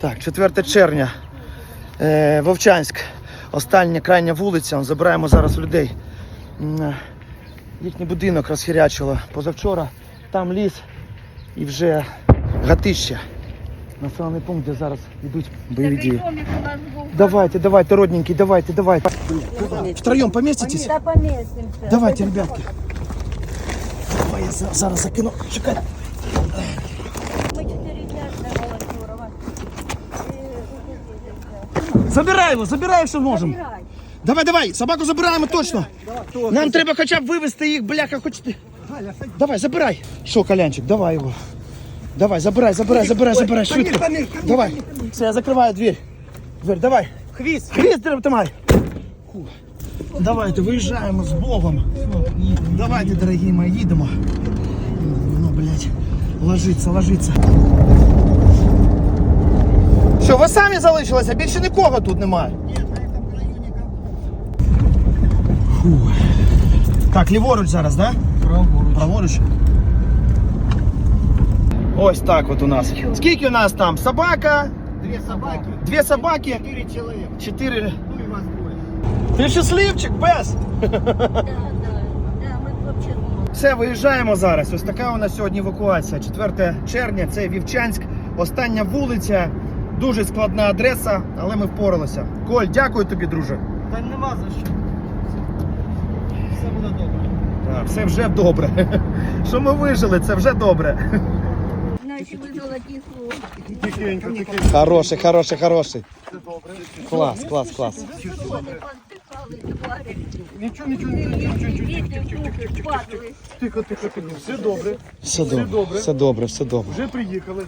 Так, 4 червня. Е, Вовчанськ. Остання крайня вулиця. Забираємо зараз людей. Е, Їхній будинок розхірячило позавчора. Там ліс і вже гатище. Населений пункт, де зараз йдуть бойові дії. Давайте, давайте, родненький, давайте, давайте. Втроєм поміститесь? Да поместимся. Давайте, ребятки. Давай я зараз закину. Чекай. Забираємо, забираємо, що можемо. Забирай. Давай, давай, собаку забираємо точно. Нам треба хоча б вивезти їх, бляха, хоч ти. Давай, забирай. Що, Колянчик, давай його. Давай, забирай, забирай, забирай, забирай, швидко. Давай. Все, я закриваю двір. Дверь, давай. Хвіст. Хвіст тримай. Фу. Давайте, виїжджаємо з Богом. Давайте, дорогі мої, їдемо. Ну, блядь, ложиться, ложиться. Що, ви самі залишилися? Більше нікого тут немає. Фу. Так, ліворуч зараз, да? Праворуч. Праворуч. Ось так от у нас. Скільки у нас там? Собака, Две собаки, дві собаки, четыре человека. чотири. Ну и вас двое. Ти щасливчик, без. Да, да, Все, виїжджаємо зараз. Ось така у нас сьогодні евакуація. 4 червня, це Вівчанськ, остання вулиця. Дуже складна адреса, але ми впоралися. Коль, дякую тобі, друже. Та нема за що. Все буде добре. Так, все вже добре. Що ми вижили, це вже добре. Наші ви золоті. Тихенько, тихенько. Хороший, хороший, хороший. Клас, клас, клас. Нічого, нічого, нічого, нічого. Тихо, тихо, тихо. Все добре. Все добре, все добре, все добре. Вже приїхали.